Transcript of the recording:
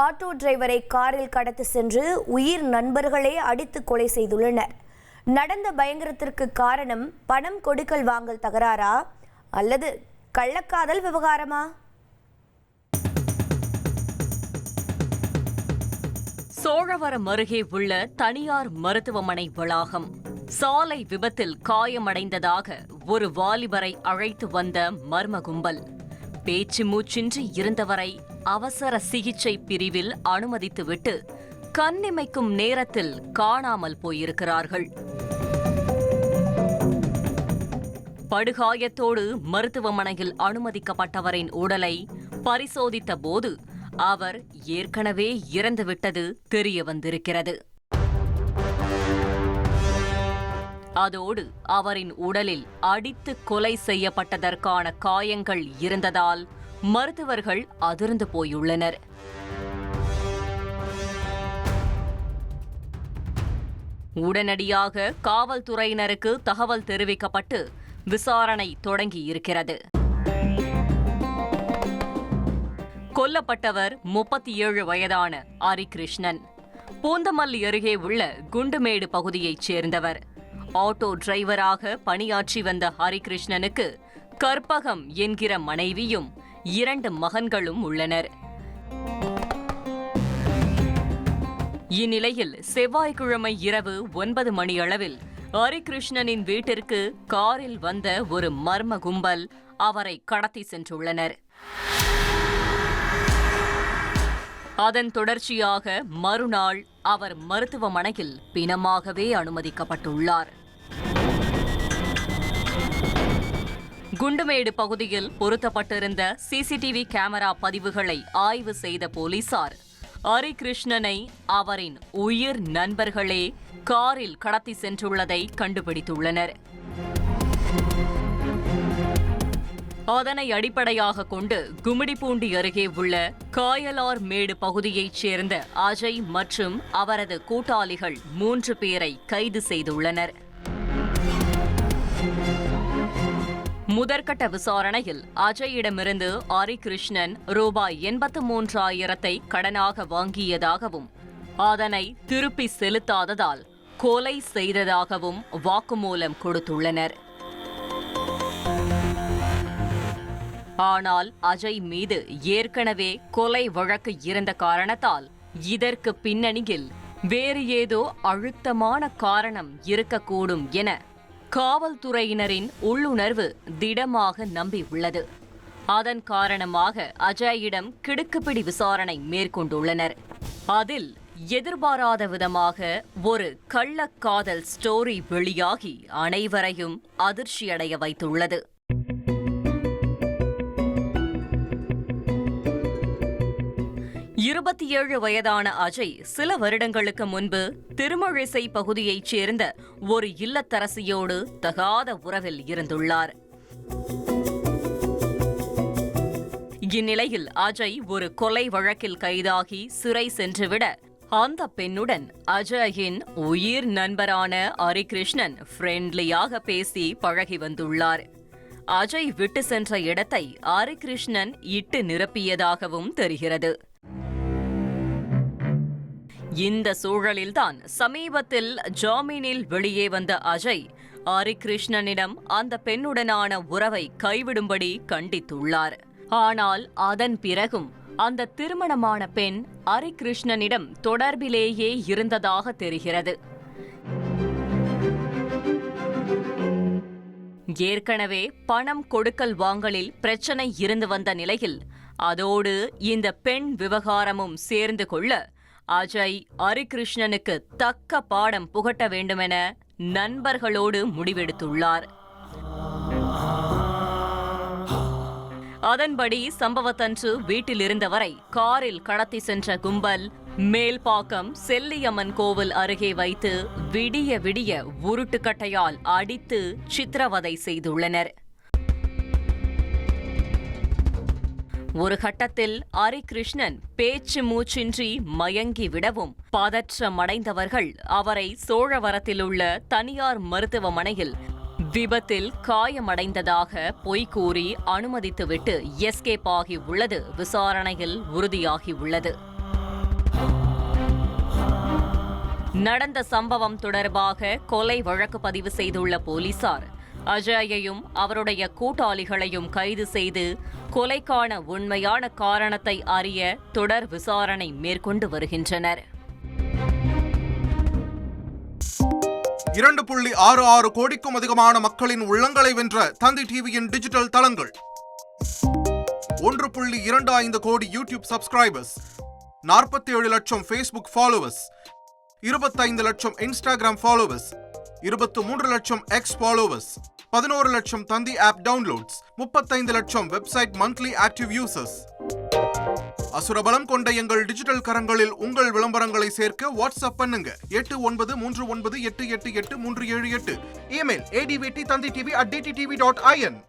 Auto டிரைவரை காரில் கடத்தி சென்று உயிர் நண்பர்களே அடித்து கொலை செய்துள்ளனர். நடந்த பயங்கரத்திற்கு காரணம் பணம் கொடுக்கல் வாங்கல் தகராறா? அல்லது கள்ளக்காதல் விவகாரமா? சோழவரம் அருகே உள்ள தனியார் மருத்துவமனை வளாகம். சாலை விபத்தில் காயமடைந்ததாக ஒரு வாலிபரை அழைத்து வந்த மர்ம கும்பல். பேச்சு மூச்சின்றி இருந்தவரை அவசர சிகிச்சை பிரிவில் அனுமதித்துவிட்டு கண்ணிமைக்கும் நேரத்தில் காணாமல் போயிருக்கிறார்கள். படுகாயத்தோடு மருத்துவமனையில் அனுமதிக்கப்பட்டவரின் உடலை பரிசோதித்த போது அவர் ஏற்கனவே இறந்துவிட்டது தெரிய வந்திருக்கிறது அதோடு அவரின் உடலில் அடித்து கொலை செய்யப்பட்டதற்கான காயங்கள் இருந்ததால் மருத்துவர்கள் அதிர்ந்து போயுள்ளனர். உடனடியாக காவல்துறையினருக்கு தகவல் தெரிவிக்கப்பட்டு விசாரணை தொடங்கி இருக்கிறது கொல்லப்பட்டவர் முப்பத்தி ஏழு வயதான ஹரிகிருஷ்ணன். பூந்தமல்லி அருகே உள்ள குண்டுமேடு பகுதியைச் சேர்ந்தவர். ஆட்டோ டிரைவராக பணியாற்றி வந்த ஹரிகிருஷ்ணனுக்கு கற்பகம் என்கிற மனைவியும் இரண்டு மகன்களும் உள்ளனர். இந்நிலையில் செவ்வாய்க்கிழமை இரவு ஒன்பது மணியளவில் ஹரிகிருஷ்ணனின் வீட்டிற்கு காரில் வந்த ஒரு மர்ம கும்பல் அவரை கடத்தி சென்றுள்ளனர். அதன் தொடர்ச்சியாக மறுநாள் அவர் மருத்துவமனையில் பிணமாகவே அனுமதிக்கப்பட்டுள்ளார். குண்டுமேடு பகுதியில் பொருத்தப்பட்டிருந்த சிசிடிவி கேமரா பதிவுகளை ஆய்வு செய்த போலீசார். ஹரிகிருஷ்ணனை அவரின் உயிர் நண்பர்களே காரில் கடத்தி சென்றுள்ளதை கண்டுபிடித்துள்ளனர். அதனை அடிப்படையாக கொண்டு கும்மிடிப்பூண்டி அருகே உள்ள காயலார் மேடு பகுதியைச் சேர்ந்த அஜய் மற்றும் அவரது கூட்டாளிகள் மூன்று பேரை கைது செய்துள்ளனர். முதற்கட்ட விசாரணையில் அஜயிடமிருந்து ஹரிகிருஷ்ணன் ரூபாய் எண்பத்து மூன்றாயிரத்தை கடனாக வாங்கியதாகவும் அதனை திருப்பி செலுத்தாததால் கொலை செய்ததாகவும் வாக்குமூலம் கொடுத்துள்ளனர். ஆனால் அஜய் மீது ஏற்கனவே கொலை வழக்கு இருந்த காரணத்தால் இதற்கு பின்னணியில் வேறு ஏதோ அழுத்தமான காரணம் இருக்கக்கூடும் என காவல்துறையினரின் உள்ளுணர்வு திடமாக நம்பியுள்ளது. அதன் காரணமாக அஜயிடம் கிடுக்குப்பிடி விசாரணை மேற்கொண்டுள்ளனர். அதில் எதிர்பாராத விதமாக ஒரு கள்ளக்காதல் ஸ்டோரி வெளியாகி அனைவரையும் அதிர்ச்சியடைய வைத்துள்ளது. இருபத்தி ஏழு வயதான அஜய் சில வருடங்களுக்கு முன்பு திருமழிசை பகுதியைச் சேர்ந்த ஒரு இல்லத்தரசியோடு தகாத உறவில் இருந்துள்ளார். இந்நிலையில் அஜய் ஒரு கொலை வழக்கில் கைதாகி சிறை சென்றுவிட அந்த பெண்ணுடன் அஜயின் உயிர் நண்பரான ஹரிகிருஷ்ணன் ஃப்ரெண்ட்லியாக பேசி பழகி வந்துள்ளார். அஜய் விட்டு சென்ற இடத்தை ஹரிகிருஷ்ணன் இட்டு நிரப்பியதாகவும் தெரிகிறது. இந்த சூழலில்தான் சமீபத்தில் ஜாமீனில் வெளியே வந்த அஜய் ஹரிகிருஷ்ணனிடம் அந்த பெண்ணுடனான உறவை கைவிடும்படி கண்டித்துள்ளார். ஆனால் அதன் பிறகும் அந்த திருமணமான பெண் ஹரிகிருஷ்ணனிடம் தொடர்பிலேயே இருந்ததாக தெரிகிறது. ஏற்கனவே பணம் கொடுக்கல் வாங்கலில் பிரச்சனை இருந்து வந்த நிலையில் அதோடு இந்த பெண் விவகாரமும் சேர்ந்து கொள்ள அஜய் ஹரிகிருஷ்ணனுக்கு தக்க பாடம் புகட்ட வேண்டுமென நண்பர்களோடு முடிவெடுத்துள்ளார். அதன்படி சம்பவத்தன்று வீட்டில் இருந்தவரை காரில் கடத்தி சென்ற கும்பல் மேல்பாக்கம் செல்லியம்மன் கோவில் அருகே வைத்து விடிய விடிய உருட்டுக்கட்டையால் அடித்து சித்திரவதை செய்துள்ளனர். ஒரு கட்டத்தில் ஹரிகிருஷ்ணன் பேச்சு மூச்சின்றி மயங்கி விடவும் பதற்றமடைந்தவர்கள் அவரை சோழவரத்தில் உள்ள தனியார் மருத்துவமனையில் விபத்தில் காயமடைந்ததாக பொய் கூறி அனுமதித்துவிட்டு எஸ்கேப் ஆகி உள்ளது விசாரணையில் உறுதியாகியுள்ளது. நடந்த சம்பவம் தொடர்பாக கொலை வழக்கு பதிவு செய்துள்ள போலீசார் அஜயையும் அவருடைய கூட்டாளிகளையும் கைது செய்து கொலைக்கான உண்மையான காரணத்தை அறிய தொடர் விசாரணை மேற்கொண்டு வருகின்றனர். இரண்டு புள்ளி ஆறு ஆறு கோடிக்கும் அதிகமான மக்களின் உள்ளங்களை வென்ற தந்தி டிவியின் டிஜிட்டல் தளங்கள். ஒன்று புள்ளி இரண்டு ஐந்து கோடி யூடியூப் சப்ஸ்கிரைபர்ஸ். நாற்பத்தி ஏழு லட்சம் ஃபேஸ்புக் ஃபாலோவர்ஸ் இருபத்தைந்து லட்சம் இன்ஸ்டாகிராம் ஃபாலோவர்ஸ் இருபத்து மூன்று லட்சம் எக்ஸ் ஃபாலோவர்ஸ் பதினோரு லட்சம் தந்தி ஆப் டவுன்லோட்ஸ் முப்பத்தைந்து லட்சம் வெப்சைட் மந்த்லி ஆக்டிவ் யூசர்ஸ் அசுரபலம் கொண்ட எங்கள் டிஜிட்டல் கரங்களில் உங்கள் விளம்பரங்களை சேர்க்க வாட்ஸ்அப் பண்ணுங்க. எட்டு ஒன்பது மூன்று ஒன்பது எட்டு எட்டு எட்டு மூன்று ஏழு எட்டு. Email ஏடிவிடி Thanthi TV at DT TV dot IN